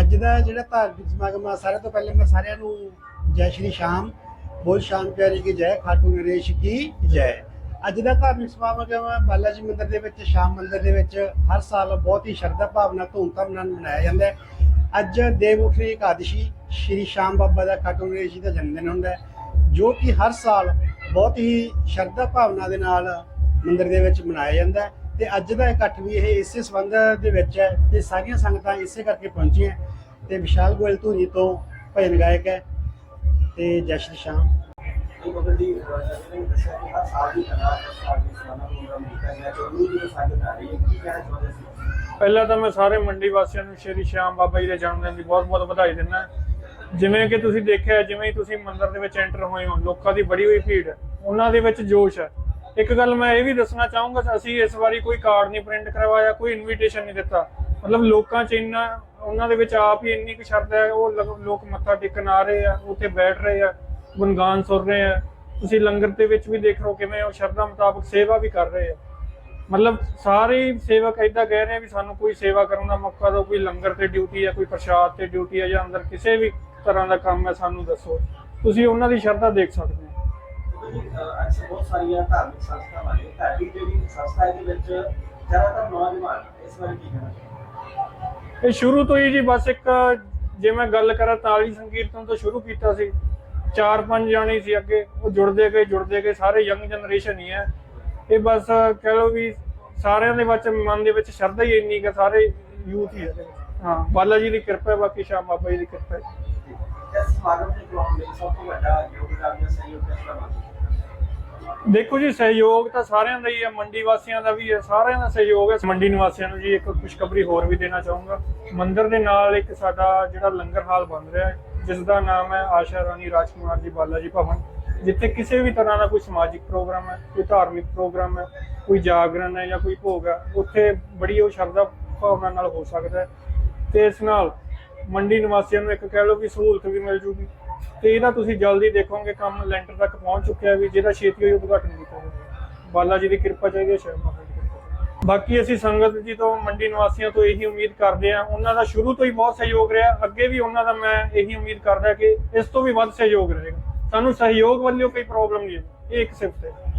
ਅੱਜ ਦਾ ਜਿਹੜਾ ਧਾਰਮਿਕ ਸਮਾਗਮ ਆ, ਸਾਰਿਆਂ ਤੋਂ ਪਹਿਲੇ ਮੈਂ ਸਾਰਿਆਂ ਨੂੰ ਜੈ ਸ਼੍ਰੀ ਸ਼ਾਮ ਬੋਲ ਸ਼ਾਮ ਪਿਆਰੀ ਕੀ ਜੈ, ਖਾਟੂ ਨਰੇਸ਼ ਕੀ ਜੈ। ਅੱਜ ਦਾ ਧਾਰਮਿਕ ਸਮਾਗਮ ਬਾਲਾ ਜੀ ਮੰਦਿਰ ਦੇ ਵਿੱਚ, ਸ਼ਾਮ ਮੰਦਿਰ ਦੇ ਵਿੱਚ ਹਰ ਸਾਲ ਬਹੁਤ ਹੀ ਸ਼ਰਧਾ ਭਾਵਨਾ, ਧੂਮਧਾਮ ਨਾਲ ਮਨਾਇਆ ਜਾਂਦਾ ਹੈ। ਅੱਜ ਦੇਵਉਠੀ ਇਕਾਦਸ਼ੀ, ਸ਼੍ਰੀ ਸ਼ਾਮ ਬਾਬਾ ਦਾ ਖਾਟੂ ਨਰੇਸ਼ ਜੀ ਦਾ ਜਨਮ ਦਿਨ ਹੁੰਦਾ ਹੈ, ਜੋ ਕਿ ਹਰ ਸਾਲ ਬਹੁਤ ਹੀ ਸ਼ਰਧਾ ਭਾਵਨਾ ਦੇ ਨਾਲ ਮੰਦਿਰ ਦੇ ਵਿੱਚ ਮਨਾਇਆ ਜਾਂਦਾ ਹੈ। ਤੇ ਅੱਜ ਦਾ ਇਕੱਠ ਵੀ ਇਹ ਇਸੇ ਸੰਬੰਧ ਦੇ ਵਿੱਚ ਹੈ ਤੇ ਸਾਰੀਆਂ ਸੰਗਤਾਂ ਇਸੇ ਕਰਕੇ ਪਹੁੰਚੀਆਂ ਤੇ ਵਿਸ਼ਾਲ ਗੋਇਲ ਧੂਰੀ ਤੋਂ ਭਜਨ ਗਾਇਕ ਹੈ। ਤੇ ਜੈ ਸ਼੍ਰੀ ਸ਼ਾਮ। ਇਹ ਬੰਦੀ ਨੇ ਦੱਸਿਆ ਕਿ ਹਰ ਸਾਲ ਦੀ ਤਰ੍ਹਾਂ ਸਾਲ ਵੀ ਸਮਾਗਮ ਪ੍ਰੋਗਰਾਮ ਕੀਤਾ ਗਿਆ, ਤੇ ਉਹ ਜਿਹੜੇ ਸੰਗਤ ਆ ਰਹੀ ਹੈ ਕੀ ਕਹਿਣਾ ਚਾਹੁੰਦੇ ਸੀ? ਪਹਿਲਾਂ ਤਾਂ ਮੈਂ ਸਾਰੇ ਮੰਡੀ ਵਾਸੀਆਂ ਨੂੰ ਸ਼੍ਰੀ ਸ਼ਾਮ ਬਾਬਾ ਜੀ ਦੇ ਜਨਮ ਦਿਨ ਦੀ ਬਹੁਤ-ਬਹੁਤ ਵਧਾਈ ਦਿੰਦਾ। ਜਿਵੇਂ ਕਿ ਤੁਸੀਂ ਦੇਖਿਆ, ਜਿਵੇਂ ਹੀ ਤੁਸੀਂ ਮੰਦਿਰ ਦੇ ਵਿੱਚ ਐਂਟਰ ਹੋਏ ਹੋ, ਲੋਕਾਂ ਦੀ ਬੜੀ ਹੋਈ ਭੀੜ ਹੈ ਉਹਨਾਂ ਦੇ ਵਿੱਚ ਜੋਸ਼ ਹੈ। ਇੱਕ ਗੱਲ ਮੈਂ ਇਹ ਵੀ ਦੱਸਣਾ ਚਾਹੂੰਗਾ, ਅਸੀਂ ਇਸ ਵਾਰੀ ਕੋਈ ਕਾਰਡ ਨਹੀਂ ਪ੍ਰਿੰਟ ਕਰਵਾਇਆ, ਕੋਈ ਇਨਵੀਟੇਸ਼ਨ ਨਹੀਂ ਦਿੱਤਾ। ਮਤਲਬ ਲੋਕਾਂ 'ਚ ਇੰਨਾ, ਉਹਨਾਂ ਦੇ ਵਿੱਚ ਆਪ ਹੀ ਇੰਨੀ ਕੁ ਸ਼ਰਧਾ ਹੈ, ਉਹ ਲੋਕ ਮੱਥਾ ਟੇਕਣ ਆ ਰਹੇ ਆ, ਉੱਥੇ ਬੈਠ ਰਹੇ ਆ। ਗੁਣਗਾਨ ਸੁਣ ਰਹੇ ਆ। ਤੁਸੀਂ ਲੰਗਰ ਦੇ ਵਿੱਚ ਵੀ ਦੇਖ ਰਹੇ ਹੋ ਕਿਵੇਂ ਉਹ ਸ਼ਰਧਾ ਮੁਤਾਬਕ ਸੇਵਾ ਵੀ ਕਰ ਰਹੇ ਆ। ਮਤਲਬ ਸਾਰੇ ਸੇਵਕ ਏਦਾਂ ਕਹਿ ਰਹੇ ਆ ਵੀ ਸਾਨੂੰ ਕੋਈ ਸੇਵਾ ਕਰਨ ਦਾ ਮੌਕਾ ਦਿਓ ਕੋਈ ਲੰਗਰ ਤੇ ਡਿਊਟੀ ਹੈ ਕੋਈ ਪ੍ਰਸ਼ਾਦ ਤੇ ਡਿਊਟੀ ਹੈ ਜਾਂ ਅੰਦਰ ਕਿਸੇ ਵੀ ਤਰ੍ਹਾਂ ਦਾ ਕੰਮ ਹੈ ਸਾਨੂੰ ਦੱਸੋ। ਤੁਸੀਂ ਉਹਨਾਂ ਦੀ ਸ਼ਰਧਾ ਦੇਖ ਸਕਦੇ ਹੋ। ਕਿਉਂਕਿ ਅਹ, ਅੱਜ ਬਹੁਤ ਸਾਰੀਆਂ ਧਾਰਮਿਕ ਸੰਸਥਾਵਾਂ ਨੇ। ਤੁਹਾਡੀ ਜਿਹੜੀ ਸੰਸਥਾ ਦੇ ਵਿੱਚ ਜ਼ਿਆਦਾਤਰ ਨੌਜਵਾਨ ਇਸ ਬਾਰੇ ਕੀ ਕਹਿਣਾ ਚਾਹੁੰਦੇ ਇਹ ਸ਼ੁਰੂ ਤੋਂ ਹੀ ਜੀ ਬਸ ਇੱਕ ਜੇ ਮੈਂ ਗੱਲ ਕਰਾਂ ਤਾਲੀ ਸੰਕੀਰਤਨ ਤੋਂ ਸ਼ੁਰੂ ਕੀਤਾ ਸੀ। ਚਾਰ ਪੰਜ ਜਾਣੇ ਸੀ ਅੱਗੇ ਉਹ ਜੁੜਦੇ ਗਏ ਜੁੜਦੇ ਗਏ ਸਾਰੇ ਯੰਗ ਜਨਰੇਸ਼ਨ ਹੀ ਹੈ। ਇਹ ਬਸ ਕਹਿ ਲਓ ਵੀ ਸਾਰਿਆਂ ਦੇ ਵਿੱਚ ਮਨ ਦੇ ਵਿੱਚ ਸ਼ਰਧਾ ਹੀ ਇੰਨੀ ਕਿ ਸਾਰੇ ਯੂਥ ਹੀ ਹੈ। ਹਾਂ। ਬਾਲਾ ਜੀ ਦੀ ਕਿਰਪਾ ਬਾਕੀ ਸ਼ਾਮ ਬਾਬਾ ਜੀ ਦੀ ਕਿਰਪਾ ਹੈ। ਇਸ ਸਮਾਗਮ ਦੇ ਕਰਾਉਣ ਲਈ ਸਭ ਤੋਂ ਵੱਡਾ ਯੋਗਦਾਨ ਜਾਂ ਸਹਿਯੋਗ ਕਿਸ ਤਰ੍ਹਾਂ ਮੰਨਦੇ ਦੇਖੋ ਜੀ ਸਹਿਯੋਗ ਤਾਂ ਸਾਰਿਆਂ ਦਾ ਹੀ ਹੈ ਮੰਡੀ ਵਾਸੀਆਂ ਦਾ ਵੀ ਹੈ ਸਾਰਿਆਂ ਦਾ ਸਹਿਯੋਗ ਹੈ। ਮੰਡੀ ਨਿਵਾਸੀਆਂ ਨੂੰ ਜੀ ਇੱਕ ਖੁਸ਼ਖਬਰੀ ਹੋਰ ਵੀ ਦੇਣਾ ਚਾਹੂੰਗਾ। ਮੰਦਿਰ ਦੇ ਨਾਲ ਇੱਕ ਸਾਡਾ ਜਿਹੜਾ ਲੰਗਰ ਹਾਲ ਬਣ ਰਿਹਾ ਹੈ ਜਿਸ ਦਾ ਨਾਮ ਹੈ ਆਸ਼ਾ ਰਾਣੀ ਰਾਜਕੁਮਾਰ ਜੀ ਬਾਲਾ ਜੀ ਭਵਨ, ਜਿੱਥੇ ਕਿਸੇ ਵੀ ਤਰ੍ਹਾਂ ਦਾ ਕੋਈ ਸਮਾਜਿਕ ਪ੍ਰੋਗਰਾਮ ਹੈ, ਕੋਈ ਧਾਰਮਿਕ ਪ੍ਰੋਗਰਾਮ ਹੈ, ਕੋਈ ਜਾਗਰਣ ਹੈ ਜਾਂ ਕੋਈ ਭੋਗ ਹੈ, ਉੱਥੇ ਬੜੀ ਉਹ ਸ਼ਰਧਾ ਭਾਵਨਾ ਨਾਲ ਹੋ ਸਕਦਾ ਹੈ। ਤੇ ਇਸ ਨਾਲ ਮੰਡੀ ਨਿਵਾਸੀਆਂ ਨੂੰ ਇੱਕ ਕਹਿ ਲਓ ਵੀ ਸਹੂਲਤ ਵੀ ਮਿਲ ਜੂਗੀ। ਤੇ ਇਹਦਾ ਤੁਸੀਂ ਜਲਦੀ ਦੇਖੋਗੇ ਕੰਮ ਲੈਂਟਰ ਤੱਕ ਪਹੁੰਚ ਚੁੱਕਿਆ ਵੀ ਜਿਹਦਾ ਛੇਤੀ ਹੋਈ ਉਦਘਾਟਨ ਕੀਤਾ ਜਾਵੇਗਾ ਬਾਲਾ ਜੀ ਦੀ ਕਿਰਪਾ ਚਾਹੀਦੀ ਹੈ, ਸ਼ਰਮਾ। ਬਾਕੀ ਅਸੀਂ ਸੰਗਤ ਜੀ ਤੋਂ, ਮੰਡੀ ਨਿਵਾਸੀਆਂ ਤੋਂ ਇਹੀ ਉਮੀਦ ਕਰਦੇ ਹਾਂ। ਉਹਨਾਂ ਦਾ ਸ਼ੁਰੂ ਤੋਂ ਹੀ ਬਹੁਤ ਸਹਿਯੋਗ ਰਿਹਾ। ਅੱਗੇ ਵੀ ਉਹਨਾਂ ਦਾ ਮੈਂ ਇਹੀ ਉਮੀਦ ਕਰਦਾ ਕਿ ਇਸ ਤੋਂ ਵੀ ਵੱਧ ਸਹਿਯੋਗ ਰਹੇਗਾ। ਸਾਨੂੰ ਸਹਿਯੋਗ ਵੱਲੋਂ ਕੋਈ ਪ੍ਰੋਬਲਮ ਨਹੀਂ ਹੈ। ਇਹ ਇੱਕ ਸਿਫਤ ਹੈ।